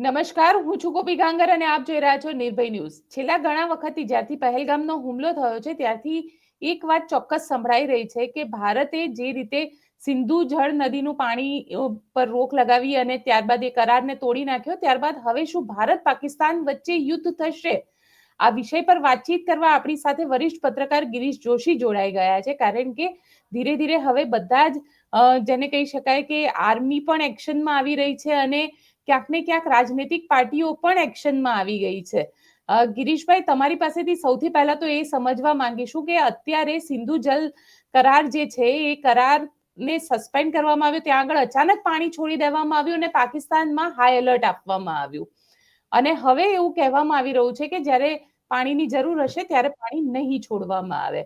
નમસ્કાર, હું છું ગોપી ગાંગર અને આપ જોઈ રહ્યા છો નિર્ભય ન્યૂઝ. છેલ્લા ઘણા વખતથી જ્યારથી પહેલગામનો હુમલો થયો છે, ત્યારથી એક વાત ચોક્કસ સંભળાઈ રહી છે કે ભારતે જે રીતે સિંધુ જળ નદીનું પાણી પર રોક લગાવી અને ત્યારબાદ એ કરારને તોડી નાખ્યો, ત્યારબાદ હવે શું ભારત પાકિસ્તાન વચ્ચે યુદ્ધ થશે? આ વિષય પર વાતચીત કરવા આપણી સાથે વરિષ્ઠ પત્રકાર ગિરીશ જોશી જોડાઈ ગયા છે, કારણ કે ધીરે ધીરે હવે બધા જ જેને કહી શકાય કે આર્મી પણ એક્શનમાં આવી રહી છે અને ક્યાંક ને ક્યાંક રાજનૈતિક પાર્ટીઓ પણ એક્શનમાં આવી ગઈ છે. ગિરીશભાઈ, તમારી પાસેથી સૌથી પહેલા તો એ સમજવા માંગીશું કે અત્યારે સિંધુ જલ કરાર જે છે, એ કરાર ને સસ્પેન્ડ કરવામાં આવ્યો, ત્યાં આગળ અચાનક પાણી છોડી દેવામાં આવ્યું અને પાકિસ્તાનમાં હાઈ એલર્ટ આપવામાં આવ્યું. અને હવે એવું કહેવામાં આવી રહ્યું છે કે જ્યારે પાણીની જરૂર હશે, ત્યારે પાણી નહીં છોડવામાં આવે.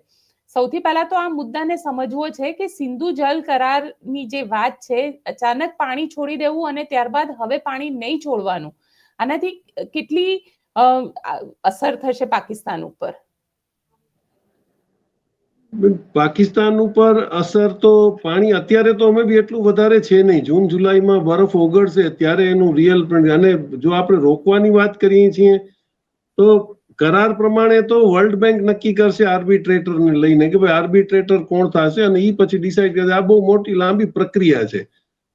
સૌથી પહેલા તો આ મુદ્દાને સમજવો છે કે સિંધુ જલ કરારની જે વાત છે, અચાનક પાણી છોડી દેવું અને ત્યારબાદ હવે પાણી નહીં છોડવાનું. આનાથી કેટલી અસર થશે પાકિસ્તાન ઉપર? પાકિસ્તાન ઉપર અસર તો પાણી અત્યારે તો અમે બી એટલું વધારે છે નહીં. જૂન, જુલાઈમાં બરફ ઓગળશે, ત્યારે એનું રિયલ અને જો આપણે રોકવાની વાત કરીએ છીએ, તો કરાર પ્રમાણે તો વર્લ્ડ બેંક નક્કી કરશે આર્બિટ્રેટરને લઈને કે ભાઈ આર્બિટ્રેટર કોણ થશે અને એ પછી ડિસાઈડ કરશે આ બહુ મોટી લાંબી પ્રક્રિયા છે.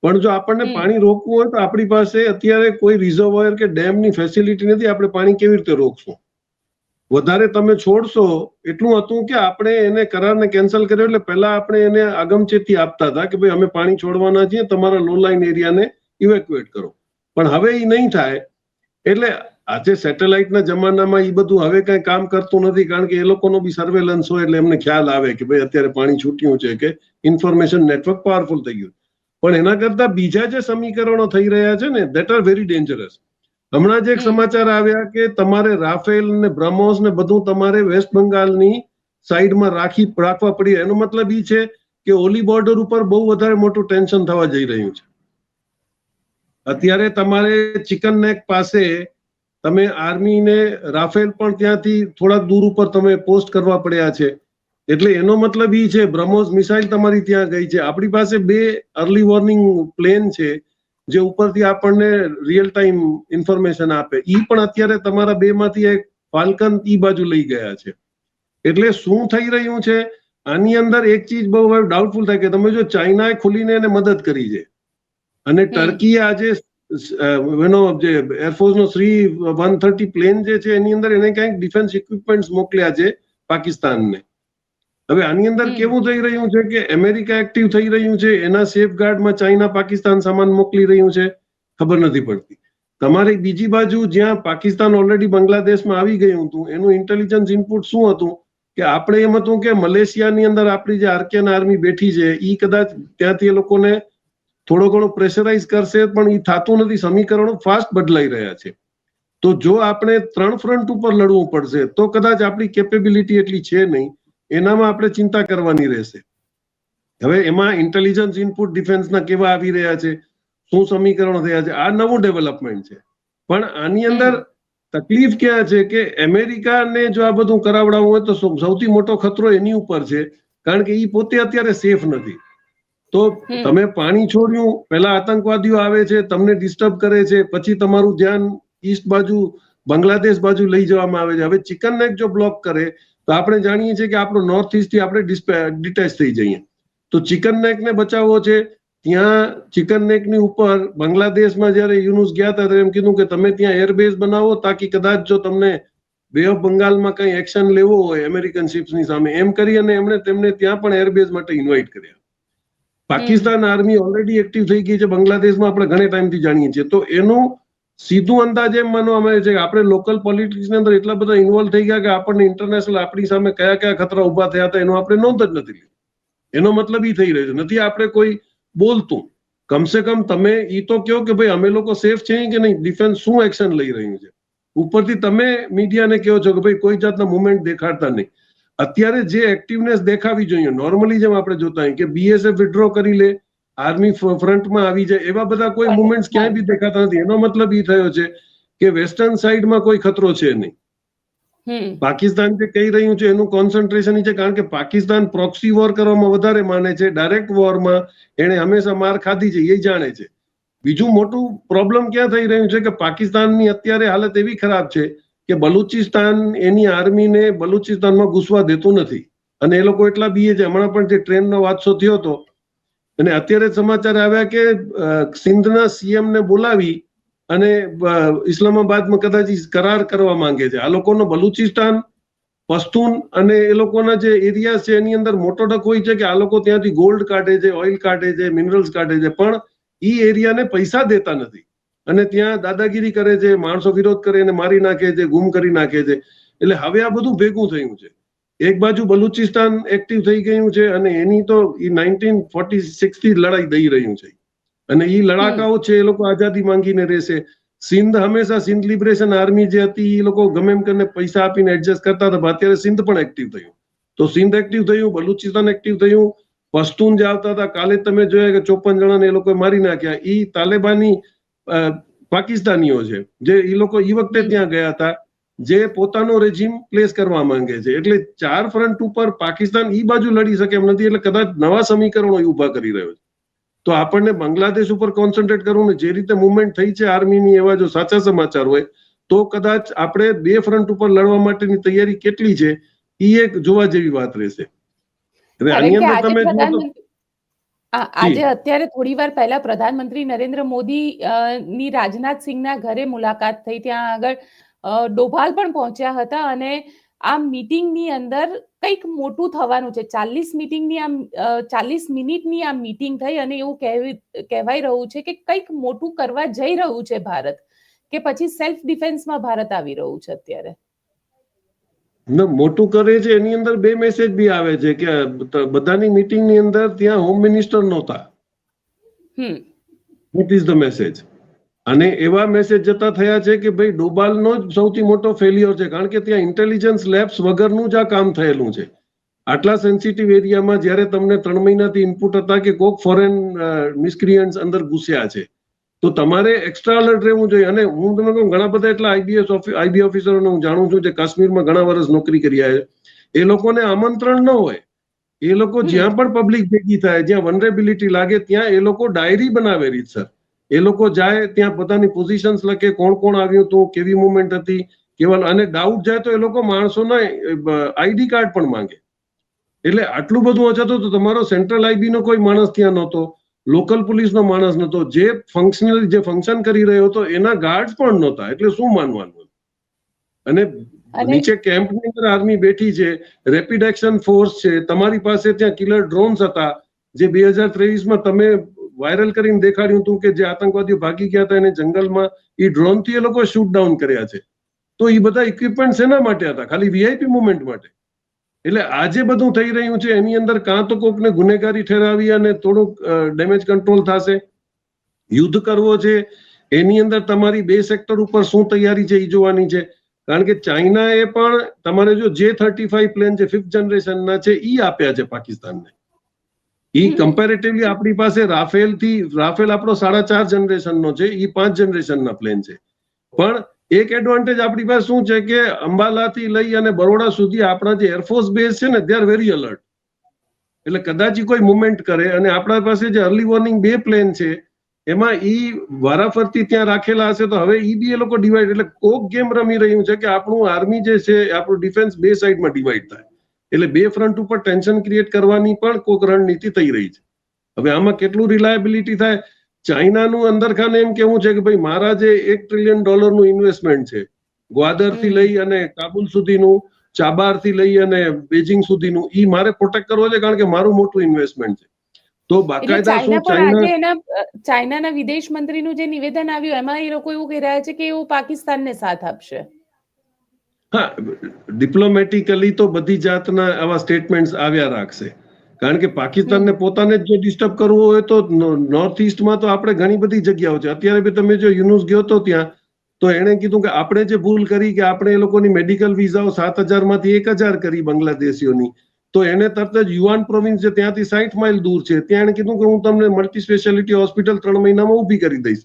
પણ જો આપણને પાણી રોકવું હોય તો આપણી પાસે અત્યારે કોઈ રિઝર્વર કે ડેમની ફેસિલિટી નથી આપણે પાણી કેવી રીતે રોકશું? વધારે તમે છોડશો એટલું હતું કે આપણે એને કરારને કેન્સલ કર્યો એટલે પહેલા આપણે એને આગમચેતી આપતા હતા કે ભાઈ અમે પાણી છોડવાના છીએ તમારા લો લાઇન એરિયાને ઇવેક્યુએટ કરો. પણ હવે એ નહીં થાય. એટલે આજે સેટેલાઇટના જમાનામાં એ બધું હવે કઈ કામ કરતું નથી કારણ કે એ લોકોનો બી સર્વેલન્સ હોય એટલે એમને ખ્યાલ આવે કે ભાઈ અત્યારે પાણી છૂટ્યું છે કે ઇન્ફોર્મેશન નેટવર્ક પાવરફુલ થઈ ગયું. પણ એના કરતા બીજા જે સમીકરણો થઈ રહ્યા છે ને દેટ આર વેરી ડેન્જરસ હમણાં જ એક સમાચાર આવ્યા કે તમારે રાફેલ ને બ્રહ્મોસ ને બધું તમારે વેસ્ટ બંગાળની સાઈડમાં રાખી રાખવા પડી. એનો મતલબ એ છે કે ઓલી બોર્ડર ઉપર બહુ વધારે મોટું ટેન્શન થવા જઈ રહ્યું છે. અત્યારે તમારે ચિકન નેક પાસે તમે આર્મીને રાફેલ પણ ત્યાંથી થોડાક દૂર ઉપર તમે પોસ્ટ કરવા પડ્યા છે. એટલે એનો મતલબ એ છે બ્રહ્મોસ મિસાઇલ તમારી ત્યાં ગઈ છે. આપણી પાસે બે અર્લી વોર્નિંગ પ્લેન છે જે ઉપરથી આપણને રિયલ ટાઈમ ઇન્ફોર્મેશન આપે. ઈ પણ અત્યારે તમારા બે માંથી એક ફાલ્કન ઈ બાજુ લઈ ગયા છે. એટલે શું થઈ રહ્યું છે? આની અંદર એક ચીજ બહુ ડાઉટફુલ થાય કે તમે જો ચાઇનાએ ખુલીને એને મદદ કરી છે. અને ટર્કીએ આજે એનો જે એરફોર્સનો શ્રી વન થર્ટી પ્લેન જે છે એની અંદર એને કંઈક ડિફેન્સ ઇક્વિપમેન્ટ મોકલ્યા છે પાકિસ્તાનને. હવે આની અંદર કેવું થઈ રહ્યું છે કે અમેરિકા એક્ટિવ થઈ રહ્યું છે એના સેફગાર્ડમાં ચાઇના પાકિસ્તાન સામાન મોકલી રહ્યું છે ખબર નથી પડતી. તમારી બીજી બાજુ જ્યાં પાકિસ્તાન ઓલરેડી બાંગ્લાદેશમાં આવી ગયું હતું એનું ઇન્ટેલિજન્સ ઇનપુટ શું હતું? કે આપણે એમ હતું કે મલેશિયાની અંદર આપણી જે આર્કેન આર્મી બેઠી છે એ કદાચ ત્યાંથી એ લોકોને થોડો ઘણો પ્રેશરાઇઝ કરશે પણ એ થતું નથી. સમીકરણો ફાસ્ટ બદલાઈ રહ્યા છે. તો જો આપણે ત્રણ ફ્રન્ટ ઉપર લડવું પડશે તો કદાચ આપણી કેપેબિલિટી એટલી છે નહીં. એનામાં આપણે ચિંતા કરવાની રહેશે. હવે એમાં ઇન્ટેલિજન્સ ઇનપુટ ડિફેન્સના કેવા આવી રહ્યા છે? શું સમીકરણો થયા છે? આ નવું ડેવલપમેન્ટ છે. પણ આની અંદર તકલીફ ક્યાં છે કે અમેરિકાને જો આ બધું કરાવડાવવું હોય તો સૌથી મોટો ખતરો એની ઉપર છે. કારણ કે એ પોતે અત્યારે સેફ નથી. તો તમે પાણી છોડ્યું પહેલા આતંકવાદીઓ આવે છે તમને ડિસ્ટર્બ કરે છે પછી તમારું ધ્યાન ઈસ્ટ બાજુ બાંગ્લાદેશ બાજુ લઈ જવામાં આવે છે. હવે ચિકન નેક જો બ્લોક કરે તો આપણે જાણીએ છીએ કે આપણો નોર્થ ઇસ્ટથી આપણે ડિટેચ થઈ જઈએ. તો ચિકન નેક ને બચાવવો છે. ત્યાં ચિકન નેકની ઉપર બાંગ્લાદેશમાં જયારે યુનુસ ગયા હતા ત્યારે એમ કીધું કે તમે ત્યાં એરબેઝ બનાવો તાકી કદાચ જો તમને બે ઓફ બંગાળમાં કઈ એક્શન લેવો હોય અમેરિકન શિપ્સની સામે. એમ કરી અને એમણે તેમને ત્યાં પણ એરબેઝ માટે ઇન્વાઇટ કર્યા. પાકિસ્તાન આર્મી ઓલરેડી એક્ટિવ થઈ ગઈ છે. બાંગ્લાદેશમાં આપણે ઘણા ટાઈમથી જાણીએ છીએ. તો એનું સીધું અંદાજ એમ માનવામાં આવે છે કે આપણે લોકલ પોલિટિક્સની અંદર એટલા બધા ઇન્વોલ્વ થઈ ગયા કે આપણને ઇન્ટરનેશનલ આપણી સામે કયા કયા ખતરા ઊભા થયા હતા એનો આપણે નોંધ જ નથી લીધી. એનો મતલબ એ થઈ રહ્યો છે. નથી આપણે કોઈ બોલતું. કમસે કમ તમે એ તો કહો કે ભાઈ અમે લોકો સેફ છે કે નહીં? ડિફેન્સ શું એક્શન લઈ રહ્યું છે? ઉપરથી તમે મીડિયાને કહો છો કે ભાઈ કોઈ જાતના મુવમેન્ટ દેખાડતા નહીં. અત્યારે જે એક્ટિવનેસ દેખાવી જોઈએ નોર્મલી જેમ આપણે જોતા હોય કે બીએસએફ વિડ્રો કરી લે આર્મી ફ્રન્ટમાં આવી જાય એવા બધા કોઈ મુવમેન્ટ ક્યાંય બી દેખાતા નથી. એનો મતલબ એ થયો છે કે વેસ્ટર્ન સાઈડમાં કોઈ ખતરો છે નહીં. પાકિસ્તાન જે કહી રહ્યું છે એનું કોન્સન્ટ્રેશન છે કારણ કે પાકિસ્તાન પ્રોક્સી વોર કરવામાં વધારે માને છે. ડાયરેક્ટ વોરમાં એને હંમેશા માર ખાધી છે એ જાણે છે. બીજું મોટું પ્રોબ્લેમ ક્યાં થઈ રહ્યું છે કે પાકિસ્તાનની અત્યારે હાલત એવી ખરાબ છે કે બલુચિસ્તાન એની આર્મીને બલુચિસ્તાનમાં ઘૂસવા દેતું નથી. અને એ લોકો એટલા બીએ છે. હમણાં પણ જે ટ્રેનનો વાદસો થયો હતો, અને અત્યારે સમાચાર આવ્યા કે સિંધના સીએમને બોલાવી અને ઇસ્લામાબાદમાં કદાચ કરાર કરવા માંગે છે. આ લોકોનો બલુચિસ્તાન પશ્તુન અને એ લોકોના જે એરિયા છે, એની અંદર મોટો ડક હોય છે કે આ લોકો ત્યાંથી ગોલ્ડ કાઢે છે, ઓઇલ કાઢે છે, મિનરલ્સ કાઢે છે. પણ એ એરિયાને પૈસા દેતા નથી. અને ત્યાં દાદાગીરી કરે છે, માણસો વિરોધ કરે અને મારી નાખે છે, ગુમ કરી નાખે છે. એટલે હવે આ બધું ભેગું થયું છે. એક બાજુ બલુચિસ્તાન એક્ટિવ થઈ ગયું છે અને એની તો એ નાઇન્ટીન ફોર્ટી સિક્સથી લડાઈ દઈ રહ્યું છે. અને એ લડાકાઓ છે એ લોકો આઝાદી માંગીને રહેશે. સિંધ હંમેશા સિંધ લિબરેશન આર્મી જે હતી એ લોકો ગમે એમ કરીને પૈસા આપીને એડજસ્ટ કરતા હતા અત્યારે સિંધ પણ એક્ટિવ થયું. તો સિંધ એક્ટિવ થયું, બલુચિસ્તાન એક્ટિવ થયું, પશ્તુન જે આવતા હતા, કાલે તમે જોયા કે ચોપન જણાને એ લોકોએ મારી નાખ્યા. ઈ તાલેબાની પાકિસ્તાનીઓ છે જે ઈ લોકો એ વખતે ત્યાં ગયા હતા જે પોતાનો રેજીમ પ્લેસ કરવા માંગે છે. એટલે ચાર ફ્રન્ટ ઉપર પાકિસ્તાન ઈ બાજુ લડી શકે એમ નથી એટલે કદાચ નવા સમીકરણો ઊભા કરી રહ્યો છે. તો આપણને બાંગ્લાદેશ ઉપર કોન્સન્ટ્રેટ કરવું ને જે રીતે મુવમેન્ટ થઈ છે આર્મીની એવા જો સાચા સમાચાર હોય તો કદાચ આપણે બે ફ્રન્ટ ઉપર લડવા માટેની તૈયારી કેટલી છે એ એક જોવા જેવી વાત રહેશે. એટલે આની અંદર તમે જુઓ આ, આજે અત્યારે થોડી વાર પહેલા પ્રધાનમંત્રી નરેન્દ્ર મોદી ની રાજનાથ સિંહના ઘરે મુલાકાત થઈ. ત્યાં આગળ ડોભાલ પણ પહોંચ્યા હતા અને આ મીટિંગની અંદર કંઈક મોટું થવાનું છે. ચાલીસ મીટિંગની આમ ચાલીસ મિનિટની આ મીટિંગ થઈ અને એવું કહેવી કહેવાય રહ્યું છે કે કંઈક મોટું કરવા જઈ રહ્યું છે ભારત કે પછી સેલ્ફ ડિફેન્સમાં ભારત આવી રહ્યું છે અત્યારે. મોટું કરે છે એની અંદર બે મેસેજ બી આવે છે કે બધાની મીટિંગની અંદર ત્યાં હોમ મિનિસ્ટર નહોતા. વોટ ઇઝ ધ મેસેજ અને એવા મેસેજ જતા થયા છે કે ભાઈ ડોબાલનો જ સૌથી મોટો ફેલિયર છે કારણ કે ત્યાં ઇન્ટેલિજન્સ લેબ્સ વગરનું જ આ કામ થયેલું છે. આટલા સેન્સિટિવ એરિયામાં જ્યારે તમને ત્રણ મહિનાથી ઇનપુટ હતા કે કોક ફોરેન મિસક્રિયન્સ અંદર ઘૂસ્યા છે તો તમારે એક્સ્ટ્રા અલર્ટ રહેવું જોઈએ. અને હું તમને કહું ઘણા બધા એટલા આઈબીએસ આઈબી ઓફિસરોને હું જાણું છું જે કાશ્મીરમાં ઘણા વર્ષ નોકરી કરી છે. એ લોકોને આમંત્રણ ન હોય. એ લોકો જ્યાં પણ પબ્લિક ભેગી થાય જ્યાં વનરેબિલિટી લાગે ત્યાં એ લોકો ડાયરી બનાવે રીતસર એ લોકો જાય ત્યાં પોતાની પોઝિશન્સ લખે કોણ કોણ આવ્યું હતું કેવી મુવમેન્ટ હતી કેવા અને ડાઉટ જાય તો એ લોકો માણસોના આઈડી કાર્ડ પણ માંગે. એટલે આટલું બધું હતું તો તમારો સેન્ટ્રલ આઈબી નો કોઈ માણસ ત્યાં નહોતો. લોકલ પોલીસનો માણસ નતો. જે ફંક્શનલ જે ફંક્શન કરી રહ્યો હતો એના ગાર્ડ પણ નહોતા. એટલે શું માનવાનું અને નીચે કેમ્પની અંદર આર્મી બેઠી છે રેપિડ એક્શન ફોર્સ છે તમારી પાસે ત્યાં કિલર ડ્રોન્સ હતા જે બે હજાર ત્રેવીસમાં તમે વાયરલ કરીને દેખાડ્યું હતું કે જે આતંકવાદીઓ ભાગી ગયા હતા એને જંગલમાં એ ડ્રોનથી એ લોકો શૂટ ડાઉન કર્યા છે. તો એ બધા ઇક્વિપમેન્ટ શેના માટે હતા? ખાલી વીઆઈપી મુવમેન્ટ માટે? એટલે આજે બધું થઈ રહ્યું છે એની અંદર કાં તો કોકને ગુનેગારી ઠેરાવી અને થોડુંક ડેમેજ કંટ્રોલ થશે. યુદ્ધ કરવો છે એની અંદર તમારી બે સેક્ટર ઉપર શું તૈયારી છે એ જોવાની છે. કારણ કે ચાઇનાએ પણ તમારે જો જે થર્ટી ફાઈવ પ્લેન છે ફિફ્થ જનરેશનના છે એ આપ્યા છે પાકિસ્તાનને. એ કમ્પેરેટિવલી આપણી પાસે રાફેલથી રાફેલ આપણો સાડા ચાર જનરેશનનો છે એ પાંચ જનરેશનના પ્લેન છે. પણ એક એડવાન્ટેજ આપણી પાસે શું છે કે અંબાલાથી લઈ અને બરોડા સુધી આપણા જે એરફોર્સ બેઝ છે ને આર વેરી અલર્ટ એટલે કદાચ કોઈ મુવમેન્ટ કરે અને આપણા પાસે જે અર્લી વોર્નિંગ બે પ્લેન છે, એમાં ઈ વારાફરતી ત્યાં રાખેલા હશે તો હવે ઈ બી એ લોકો ડિવાઈડ એટલે કોક ગેમ રમી રહ્યું છે કે આપણું આર્મી જે છે, આપણું ડિફેન્સ બે સાઈડમાં ડિવાઈડ થાય. એટલે બે ફ્રન્ટ ઉપર ટેન્શન ક્રિએટ કરવાની પણ કોક રણનીતિ થઈ રહી છે. હવે આમાં કેટલું રિલાયબિલિટી થાય? ચાઇનાનું અંદરખાને એમ કેવું છે કે ભાઈ મારા જે એક ટ્રિલિયન ડોલરનું ઇન્વેસ્ટમેન્ટ છે ગ્વાદરથી લઈ અને કાબુલ સુધીનું ચાબારથી લઈ અને બેજિંગ સુધીનું ઈ મારે પ્રોટેક્ટ કરવો છે કારણ કે મારું મોટું ઇન્વેસ્ટમેન્ટ છે. તો બાકાયદા ચાઇના શું ચાઇના ચાઇનાના વિદેશ મંત્રીનું જે નિવેદન આવ્યું એમાં એ લોકો એવું કહી રહ્યા છે કે એઓ પાકિસ્તાનને સાથ આપશે. હા ડિપ્લોમેટિકલી તો બધી જાતના આવા સ્ટેટમેન્ટ્સ આવ્યા રાખશે. કારણ કે પાકિસ્તાનને પોતાને જ જો ડિસ્ટર્બ કરવું હોય તો નોર્થ ઇસ્ટમાં તો આપણે ઘણી બધી જગ્યાઓ છે. અત્યારે બી તમે જો યુનુસ ગયો તો ત્યાં તો એણે કીધું કે આપણે જે ભૂલ કરી કે આપણે એ લોકોની મેડિકલ વિઝાઓ સાત હજારમાંથી એક હજાર કરી બાંગ્લાદેશીઓની તો એને તરત જ યુવાન પ્રોવિન્સ છે ત્યાંથી સાઠ માઇલ દૂર છે ત્યાં એણે કીધું કે હું તમને મલ્ટી સ્પેશિયાલિટી હોસ્પિટલ ત્રણ મહિનામાં ઊભી કરી દઈશ.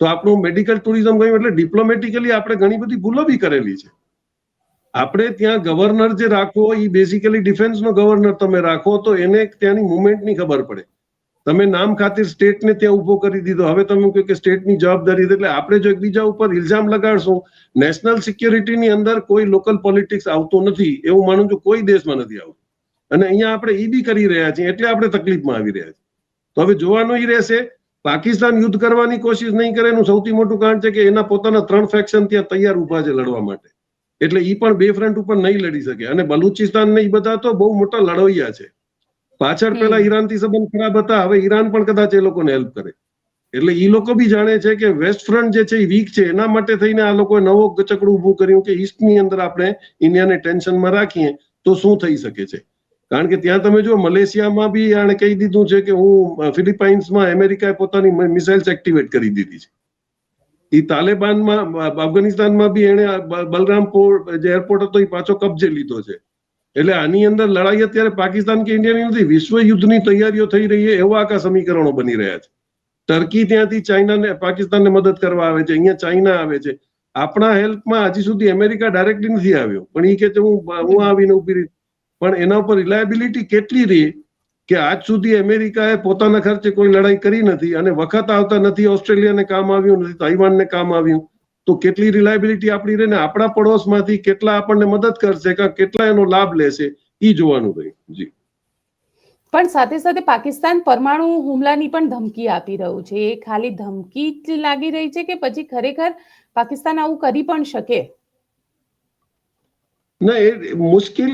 તો આપણું મેડિકલ ટુરિઝમ ગયું એટલે ડિપ્લોમેટિકલી આપણે ઘણી બધી ભૂલો બી કરેલી છે. આપણે ત્યાં ગવર્નર જે રાખવો એ બેઝિકલી ડિફેન્સનો ગવર્નર તમે રાખો, તો એને ત્યાંની મુવમેન્ટની ખબર પડે. તમે નામ ખાતે સ્ટેટને ત્યાં ઊભો કરી દીધો. હવે તમે કહો કે સ્ટેટની જવાબદારી એટલે આપણે જો એકબીજા ઉપર ઇલ્ઝામ લગાડશું નેશનલ સિક્યોરિટીની અંદર કોઈ લોકલ પોલિટિક્સ આવતું નથી, એવું માનું છું કોઈ દેશમાં નથી આવતું. અને અહીંયા આપણે ઈ બી કરી રહ્યા છીએ, એટલે આપણે તકલીફમાં આવી રહ્યા છીએ. તો હવે જોવાનું એ રહેશે, પાકિસ્તાન યુદ્ધ કરવાની કોશિશ નહીં કરે, એનું સૌથી મોટું કારણ છે કે એના પોતાના ત્રણ ફેક્શન ત્યાં તૈયાર ઊભા છે લડવા માટે. એટલે એ પણ બે ફ્રન્ટ ઉપર નહીં લડી શકે. અને બલુચિસ્તાન ને એ બધા તો બહુ મોટા લડવૈયા છે. પાછળ પેલા ઈરાનથી સંબંધ ખરાબ હતા હવે ઈરાન પણ કદાચ એ લોકોને હેલ્પ કરે. એટલે ઈ લોકો બી જાણે છે કે વેસ્ટ ફ્રન્ટ જે છે એ વીક છે. એના માટે થઈને આ લોકોએ નવો ગચકડું ઊભું કર્યું કે ઈસ્ટની અંદર આપણે ઇન્ડિયાને ટેન્શનમાં રાખીએ તો શું થઈ શકે છે? કારણ કે ત્યાં તમે જો મલેશિયામાં બી આણે કહી દીધું છે કે હું ફિલિપાઇન્સમાં અમેરિકાએ પોતાની મિસાઇલ્સ એક્ટિવેટ કરી દીધી છે. ઈ તાલેબાનમાં અફઘાનિસ્તાનમાં બી એને બલરામપુર જે એરપોર્ટ હતો એ પાછો કબજે લીધો છે. એટલે આની અંદર લડાઈ અત્યારે પાકિસ્તાન કે ઇન્ડિયાની નથી, વિશ્વ યુદ્ધની તૈયારીઓ થઈ રહી છે, એવા આખા સમીકરણો બની રહ્યા છે. ટર્કી ત્યાંથી ચાઇનાને, પાકિસ્તાનને મદદ કરવા આવે છે, અહીંયા ચાઇના આવે છે. આપણા હેલ્પમાં હજી સુધી અમેરિકા ડાયરેક્ટલી નથી આવ્યો. પણ એ કે હું હું આવીને ઊભી રહી. પણ એના ઉપર રિલાયબિલિટી કેટલી રહી? કે આજ સુધી અમેરિકાએ પોતાના ખર્ચે કોઈ લડાઈ કરી નથી અને વખત આવતા નથી, ઓસ્ટ્રેલિયાને કામ આવ્યું નથી, તાઇવાનને કામ આવ્યું. તો કેટલી રિલાયબિલિટી આપણી રહે ને આપણા પડોશમાંથી કેટલા આપણને મદદ કરશે કે કેટલા એનો લાભ લેશે એ જોવાનું રહ્યું જી. પણ સાથે સાથે પાકિસ્તાન પરમાણુ હુમલાની પણ ધમકી આપી રહ્યું છે. એ ખાલી ધમકી જ લાગી રહી છે કે પછી ખરેખર પાકિસ્તાન આવું કરી પણ શકે? ના એ મુશ્કેલ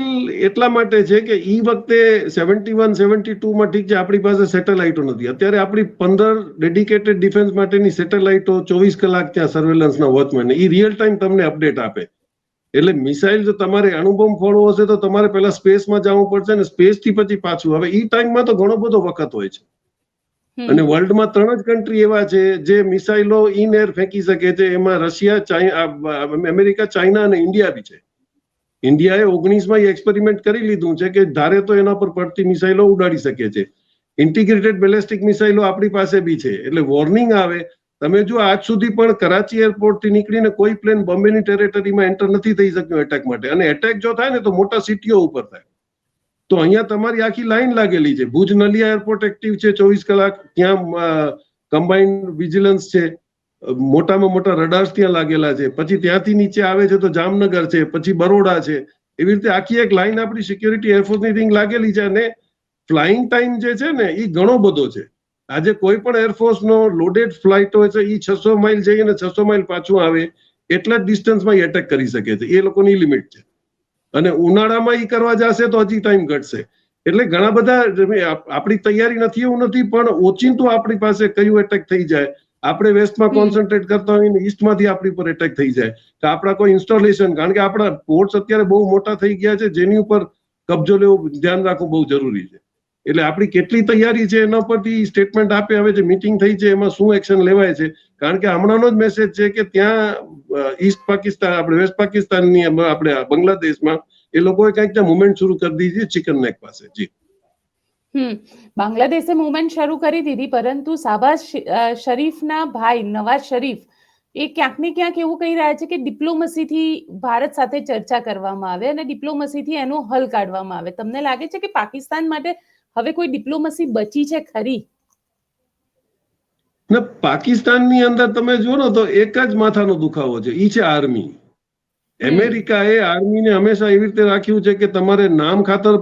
એટલા માટે છે કે ઈ વખતે સેવન્ટી વન સેવન્ટી ટુમાં ઠીક છે આપણી પાસે સેટેલાઇટો નથી અત્યારે આપણી પંદર ડેડિકેટેડ ડિફેન્સ માટેની સેટેલાઇટો ચોવીસ કલાક ત્યાં સર્વેલન્સના વોચમેન એ રિયલ ટાઈમ તમને અપડેટ આપે. એટલે મિસાઇલ જો તમારે અણુબોમ્બ ફોડવો હશે તો તમારે પહેલા સ્પેસમાં જવું પડશે ને સ્પેસથી પછી પાછું. હવે એ ટાઈમમાં તો ઘણો બધો વખત હોય છે. અને વર્લ્ડમાં ત્રણ જ કન્ટ્રી એવા છે જે મિસાઇલો ઇન એર ફેંકી શકે છે. એમાં રશિયા અમેરિકા ચાઇના અને ઇન્ડિયા બી છે. ઇન્ડિયાએ ઓગણીસમાં એક્સપેરિમેન્ટ કરી લીધું છે કે ધારે તો એના પર પડતી મિસાઇલો ઉડાડી શકે છે. ઇન્ટિગ્રેટેડ બેલેસ્ટિક મિસાઇલો આપણી પાસે બી છે. એટલે વોર્નિંગ આવે, તમે જો આજ સુધી પણ કરાચી એરપોર્ટથી નીકળીને કોઈ પ્લેન બોમ્બેની ટેરેટરીમાં એન્ટર નથી થઈ શક્યું એટેક માટે. અને એટેક જો થાય ને તો મોટા સિટીઓ ઉપર થાય. તો અહીંયા તમારી આખી લાઈન લાગેલી છે. ભુજ નલિયા એરપોર્ટ એક્ટિવ છે ચોવીસ કલાક. ત્યાં કમ્બાઇન્ડ વિજિલન્સ છે. મોટામાં મોટા રડાર્સ ત્યાં લાગેલા છે. પછી ત્યાંથી નીચે આવે છે તો જામનગર છે, પછી બરોડા છે. એવી રીતે આખી એક લાઈન આપણી સિક્યોરિટી એરફોર્સની રિંગ લાગેલી છે અને ફ્લાઇંગ ટાઈમ જે છે ને એ ઘણો બધો છે. આજે કોઈ પણ એરફોર્સનો લોડેડ ફ્લાઇટ હોય છે એ છસો માઇલ જઈને અને છસો માઇલ પાછું આવે, એટલા જ ડિસ્ટન્સમાં એટેક કરી શકે છે. એ લોકોની લિમિટ છે. અને ઉનાળામાં એ કરવા જશે તો હજી ટાઈમ ઘટશે. એટલે ઘણા બધા આપણી તૈયારી નથી, એવું નથી, પણ ઓચિંતું આપણી પાસે કયું એટેક થઈ જાય આપણે વેસ્ટમાં કોન્સન્ટ્રેટ કરતા હોય ને ઈસ્ટમાંથી આપણી પર એટેક થઈ જાય. કે આપણા કોઈ ઇન્સ્ટોલેશન કારણ કે આપણા પોર્ટ્સ અત્યારે બહુ મોટા થઈ ગયા છે જેની ઉપર કબજો લેવો ધ્યાન રાખવું બહુ જરૂરી છે. એટલે આપણી કેટલી તૈયારી છે એના પરથી સ્ટેટમેન્ટ આપે હવે જે મીટિંગ થઈ છે એમાં શું એક્શન લેવાય છે. કારણ કે હમણાંનો જ મેસેજ છે કે ત્યાં ઈસ્ટ પાકિસ્તાન આપણે વેસ્ટ પાકિસ્તાનની આપણે બાંગ્લાદેશમાં એ લોકોએ કંઈક ત્યાં મુવમેન્ટ શરૂ કરી દીધી છે ચિકન નેક પાસે. જી. બાંગ્લાદેશે મુવમેન્ટ શરૂ કરી દીધી, પરંતુ શાહબાઝ શરીફના ભાઈ નવાઝ શરીફ એ ક્યાંક ને ક્યાંક એવું કહી રહ્યા છે કે ડિપ્લોમસીથી ભારત સાથે ચર્ચા કરવામાં આવે અને ડિપ્લોમસીથી એનો હલ કાઢવામાં આવે. તમને લાગે છે કે પાકિસ્તાન માટે હવે કોઈ ડિપ્લોમસી બચી છે ખરી? પાકિસ્તાનની અંદર તમે જુઓ ને તો એક જ માથાનો દુખાવો છે. ઈ છે આર્મી. અમેરિકાએ આર્મીને હંમેશા એવી રીતે રાખ્યું છે કે તમારે નામ ખાતર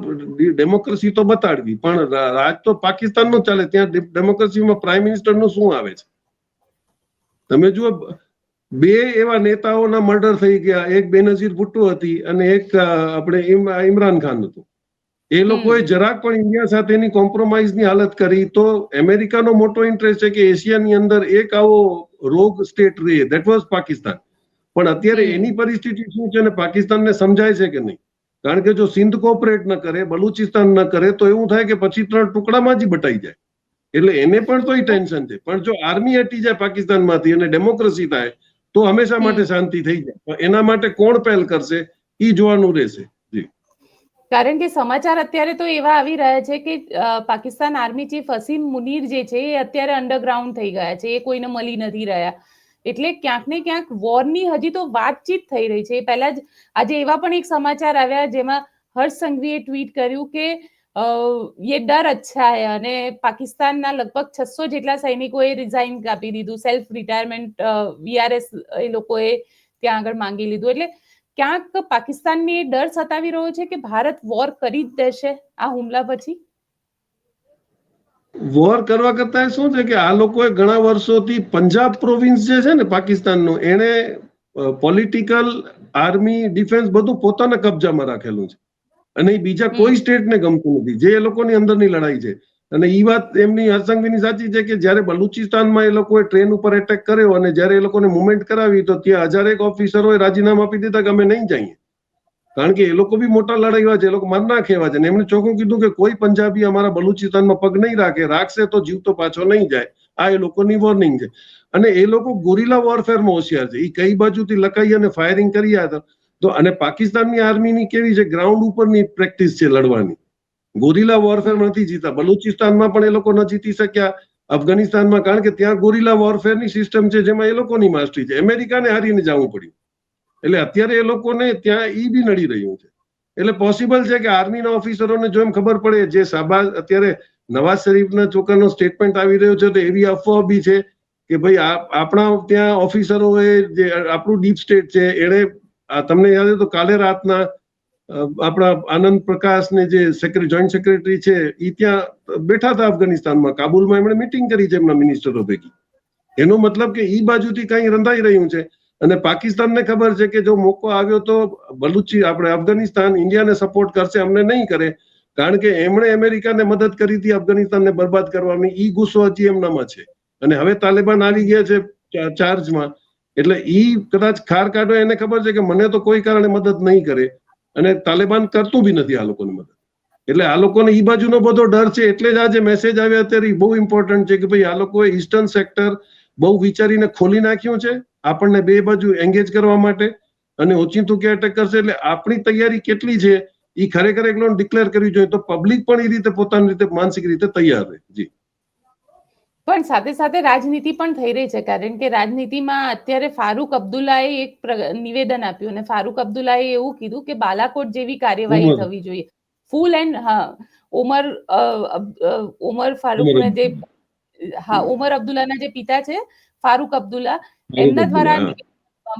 ડેમોક્રેસી તો બતાડવી પણ રાજ તો પાકિસ્તાનનો ચાલે ત્યાં ડેમોક્રેસીમાં પ્રાઇમ મિનિસ્ટરનું શું આવે છે? તમે જુઓ બે એવા નેતાઓના મર્ડર થઈ ગયા એક બેનઝીર ભુટ્ટો હતી અને એક આપણે ઇમરાન ખાન હતું. એ લોકોએ જરાક પણ ઇન્ડિયા સાથેની કોમ્પ્રોમાઇઝની હાલત કરી તો અમેરિકાનો મોટો ઇન્ટરેસ્ટ છે કે એશિયાની અંદર એક આવો રોગ સ્ટેટ રહે દેટ વોઝ પાકિસ્તાન. પણ અત્યારે એની પરિસ્થિતિ શું છે ને પાકિસ્તાનને સમજાય છે કે નહીં? કારણ કે જો સિંધ કોઓપરેટ ન કરે બલુચિસ્તાન ન કરે તો એવું થાય કે પછી ત્રણ ટુકડામાં જ બટાઈ જાય. એટલે એને પણ તો ટેન્શન છે. પણ જો આર્મી હટી જાય પાકિસ્તાનમાંથી અને ડેમોક્રેસી થાય તો હંમેશા માટે શાંતિ થઈ જાય. પણ એના માટે કોણ પહેલ કરશે એ જોવાનું રહેશે. કારણ કે સમાચાર અત્યારે તો એવા આવી રહ્યા છે કે પાકિસ્તાન આર્મી ચીફ અસીમ મુનીર જે છે એ અત્યારે અંડરગ્રાઉન્ડ થઈ ગયા છે. એ કોઈને મળી નથી રહ્યા. એટલે ક્યાંક ને ક્યાંક વોરની હજી તો વાતચીત થઈ રહી છે. એ પહેલા જ આજે એવા પણ એક સમાચાર આવ્યા જેમાં હર્ષ સંઘવીએ ટ્વીટ કર્યું કે યે ડર અચ્છા હે અને પાકિસ્તાનના લગભગ છસો જેટલા સૈનિકોએ રિઝાઇન આપી દીધું. સેલ્ફ રિટાયરમેન્ટ વીઆરએસ એ લોકોએ ત્યાં આગળ માંગી લીધું. એટલે ક્યાંક પાકિસ્તાનને ડર સતાવી રહ્યો છે કે ભારત વોર કરી જ દેશે આ હુમલા પછી? વોર કરવા કરતા શું છે કે આ લોકોએ ઘણા વર્ષોથી પંજાબ પ્રોવિન્સ જે છે ને પાકિસ્તાનનું એને પોલિટિકલ આર્મી ડિફેન્સ બધું પોતાના કબજામાં રાખેલું છે. અને એ બીજા કોઈ સ્ટેટને ગમતું નથી. જે એ લોકોની અંદરની લડાઈ છે. અને એ વાત એમની હરસંઘવીની સાચી છે કે જ્યારે બલુચિસ્તાનમાં એ લોકોએ ટ્રેન ઉપર એટેક કર્યો અને જ્યારે એ લોકોને મુવમેન્ટ કરાવી તો ત્યાં હજારેક ઓફિસરોએ રાજીનામા આપી દીધા કે અમે નહીં જઈએ. કારણ કે એ લોકો બી મોટા લડાઈવા છે, એ લોકો મન નાખે એવા છે. ને એમણે ચોખ્ખું કીધું કે કોઈ પંજાબી અમારા બલુચિસ્તાનમાં પગ નહીં રાખે, રાખશે તો જીવ તો પાછો નહીં જાય. આ એ લોકોની વોર્નિંગ છે. અને એ લોકો ગોરિલા વોરફેરમાં હોશિયાર છે. એ કઈ બાજુથી લકાઈ અને ફાયરિંગ કરી હતા. તો અને પાકિસ્તાનની આર્મીની કેવી છે? ગ્રાઉન્ડ ઉપરની પ્રેક્ટિસ છે લડવાની. ગોરિલા વોરફેર નથી જીતા. બલુચિસ્તાનમાં પણ એ લોકો ન જીતી શક્યા. અફઘાનિસ્તાનમાં કારણ કે ત્યાં ગોરિલા વોરફેરની સિસ્ટમ છે, જેમાં એ લોકોની માસ્ટરી છે. અમેરિકાને હારીને જવું પડ્યું. એટલે અત્યારે એ લોકોને ત્યાં ઈ બી નડી રહ્યું છે. એટલે પોસિબલ છે કે આર્મીના ઓફિસરોને જો એમ ખબર પડે જે શાબાઝ અત્યારે નવાઝ શરીફના છોકરાનો સ્ટેટમેન્ટ આવી રહ્યો છે તો એવી અફવા બી છે કે ભાઈ આપણા ત્યાં ઓફિસરોએ જે આપણું ડીપ સ્ટેટ છે, એણે તમને યાદ હોય તો કાલે રાતના આપણા આનંદ પ્રકાશ ને જે જોઈન્ટ સેક્રેટરી છે એ ત્યાં બેઠા હતા અફઘાનિસ્તાનમાં, કાબુલમાં એમણે મિટિંગ કરી છે એમના મિનિસ્ટરો ભેગી. એનો મતલબ કે ઈ બાજુથી કઈ રંધાઈ રહ્યું છે. અને પાકિસ્તાનને ખબર છે કે જો મોકો આવ્યો તો બલુચી આપણે અફઘાનિસ્તાન ઇન્ડિયાને સપોર્ટ કરશે, અમને નહીં કરે. કારણ કે એમણે અમેરિકાને મદદ કરી હતી, અફઘાનિસ્તાનને બરબાદ કરવાની. ઈ ગુસ્સો હજી એમનામાં છે. અને હવે તાલિબાન આવી ગયા છે ચાર્જમાં. એટલે ઈ કદાચ ખાર કાઢો, એને ખબર છે કે મને તો કોઈ કારણે મદદ નહીં કરે. અને તાલિબાન કરતું બી નથી આ લોકોની મદદ. એટલે આ લોકોને ઈ બાજુનો બધો ડર છે. એટલે જ આજે મેસેજ આવ્યા અત્યારે બહુ ઇમ્પોર્ટન્ટ છે કે ભાઈ આ લોકોએ ઈસ્ટર્ન સેક્ટર બહુ વિચારીને ખોલી નાખ્યું છે. આપણને બે બાજુ એન્ગેજ કરવા માટે અને ઓચિંતું કે અટેક કરશે એટલે આપણી તૈયારી કેટલી છે એ ખરેખર એકલો ડિક્લેર કરવી જોઈએ તો પબ્લિક પણ એ રીતે પોતાની રીતે માનસિક રીતે તૈયાર રહે. જી. પણ સાથે સાથે રાજનીતિ પણ થઈ રહી છે કારણ કે રાજનીતિમાં અત્યારે ફારૂક અબ્દુલ્લાએ એક નિવેદન આપ્યું અને ફારૂક અબ્દુલ્લાએ એવું કીધું કે બાલાકોટ જેવી કાર્યવાહી થવી જોઈએ. ફૂલ એન્ડ હા ઉમર ઉમર ફારૂકને જે હા ઉમર અબ્દુલ્લાના જે પિતા છે ફારૂક અબ્દુલ્લા એમના દ્વારા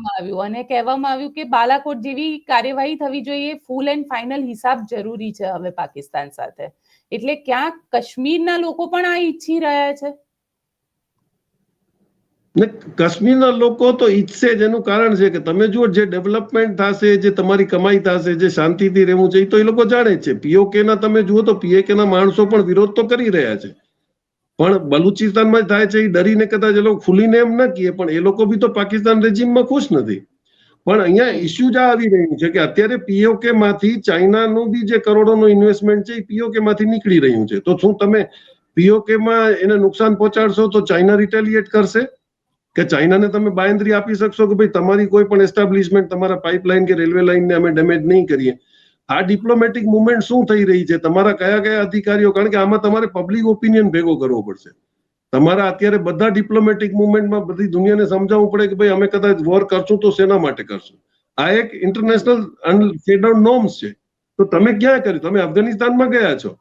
આવ્યું. અને કહેવામાં આવ્યું કે બાલાકોટ જેવી કાર્યવાહી થવી જોઈએ ફૂલ એન્ડ ફાઇનલ હિસાબ જરૂરી છે હવે પાકિસ્તાન સાથે. એટલે ક્યાંક કાશ્મીરના લોકો પણ આ ઈચ્છી રહ્યા છે. ને કાશ્મીરના લોકો તો ઈચ્છે જ એનું કારણ છે કે તમે જુઓ જે ડેવલપમેન્ટ થશે જે તમારી કમાઈ થશે જે શાંતિથી રહેવું છે એ તો એ લોકો જાણે છે. પીઓકે ના તમે જુઓ તો પીએકે ના માણસો પણ વિરોધ તો કરી રહ્યા છે. પણ બલુચિસ્તાનમાં થાય છે એ ડરીને કદાચ એ લોકો ખુલીને એમ ન કહે પણ એ લોકો બી તો પાકિસ્તાન રેજીમમાં ખુશ નથી. પણ અહીંયા ઇસ્યુ જ આવી રહ્યું છે કે અત્યારે પીઓકે માંથી ચાઇનાનું બી જે કરોડોનું ઇન્વેસ્ટમેન્ટ છે એ પીઓકે માંથી નીકળી રહ્યું છે. તો શું તમે પીઓકે માં એને નુકસાન પહોંચાડશો તો ચાઇના રિટેલિએટ કરશે? કે ચાઇનાને તમે બાંયધરી આપી શકશો કે ભાઈ તમારી કોઈ પણ એસ્ટાબ્લિશમેન્ટ તમારા પાઇપલાઇન કે રેલવે લાઇનને અમે ડેમેજ નહીં કરીએ? આ ડિપ્લોમેટિક મુવમેન્ટ શું થઈ રહી છે? તમારા કયા કયા અધિકારીઓ? કારણ કે આમાં તમારે પબ્લિક ઓપિનિયન ભેગો કરવો પડશે. તમારા અત્યારે બધા ડિપ્લોમેટિક મુવમેન્ટમાં બધી દુનિયાને સમજાવવું પડે કે ભાઈ, અમે કદાચ વોર કરશું તો શેના માટે કરશું? આ એક ઇન્ટરનેશનલ સેડાઉન નોર્મ્સ છે. તો તમે ક્યાં કર્યું? તમે અફઘાનિસ્તાનમાં ગયા છો.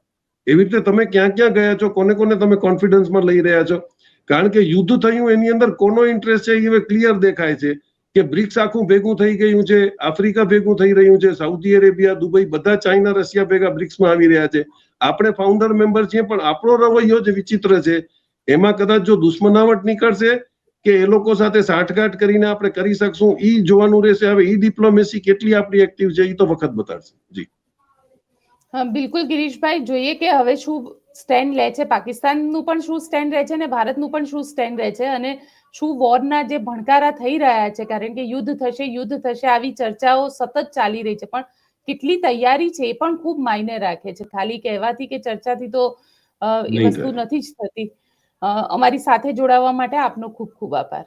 એવી રીતે તમે ક્યાં ક્યાં ગયા છો? કોને કોને તમે કોન્ફિડન્સમાં લઈ રહ્યા છો? કારણ કે યુદ્ધ થયું, એની અંદર કોનો ઇન્ટરેસ્ટ છે? એ ક્લિયર દેખાય છે. કે બ્રિક્સ આખું ભેગું થઈ ગયું છે, આફ્રિકા ભેગું થઈ રહ્યું છે, સાઉદી અરેબિયા, દુબઈ, બધા ચાઇના, રશિયા ભેગા બ્રિક્સમાં આવી રહ્યા છે. આપણે ફાઉન્ડર મેમ્બર છીએ, પણ આપણો રવૈયો જ વિચિત્ર છે. એમાં કદાચ જો દુશ્મનાવટ નીકળશે કે એ લોકો સાથે સાઠગાંઠ કરીને આપણે કરી શકશું, ઈ જોવાનું રહેશે, હવે ઈ ડિપ્લોમેસી કેટલી આપણી એક્ટિવ છે એ તો વખત બતાડશે. જી. હા, બિલકુલ ગિરીશભાઈ, જોઈએ કે હવે શું સ્ટેન્ડ લે છે. પાકિસ્તાનનું પણ શું સ્ટેન્ડ રહે છે અને ભારતનું પણ શું સ્ટેન્ડ રહે છે? અને શું વોરના જે ભણકારા થઈ રહ્યા છે કારણ કે યુદ્ધ થશે યુદ્ધ થશે આવી ચર્ચાઓ સતત ચાલી રહી છે. પણ કેટલી તૈયારી છે એ પણ ખૂબ માયને રાખે છે. ખાલી કહેવાથી કે ચર્ચાથી તો એ વસ્તુ નથી જ થતી. અમારી સાથે જોડાવા માટે આપનો ખૂબ ખૂબ આભાર.